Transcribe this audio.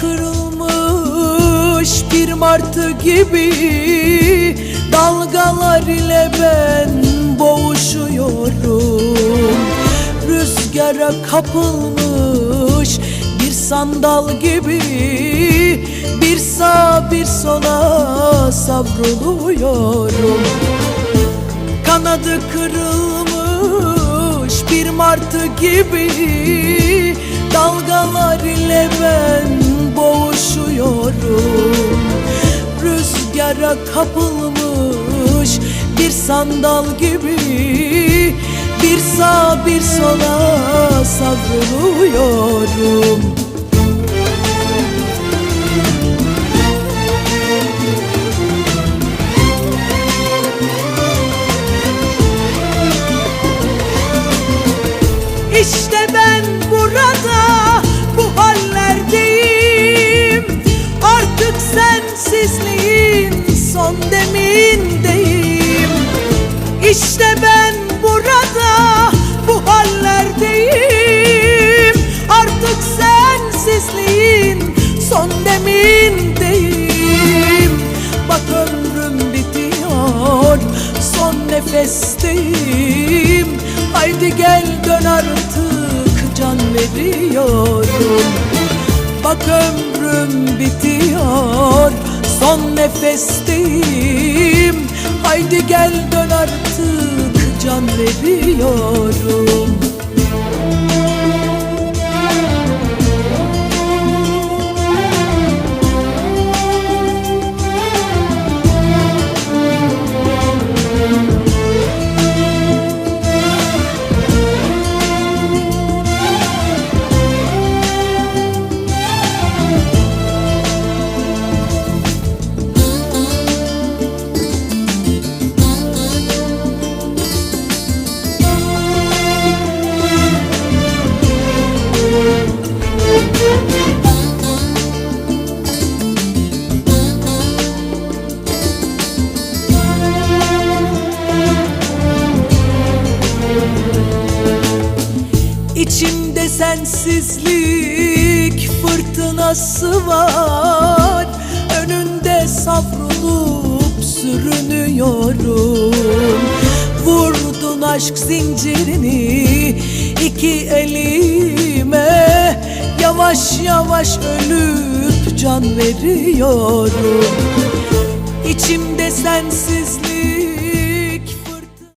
Kırılmış bir martı gibi Dalgalar ile ben boğuşuyorum. Rüzgara kapılmış bir sandal gibi Bir sağa bir sola savruluyorum. Kanadı kırılmış bir martı gibi Dalgalar ile ben boğuşuyorum Rüzgara kapılmış bir sandal gibi. Bir sağa bir sola savruluyorum. İşte ben sensizliğin son demindeyim. İşte ben burada bu hallerdeyim. Artık sensizliğin son demindeyim. Bak ömrüm bitiyor son nefesteyim. Haydi gel dön artık can veriyorum. Bak ömrüm bitiyor son nefesteyim Haydi gel dön artık can veriyorum İçimde sensizlik fırtınası var. Önünde savrulup sürünüyorum. Vurdun aşk zincirini iki elime. Yavaş yavaş ölüp can veriyorum. İçimde sensizlik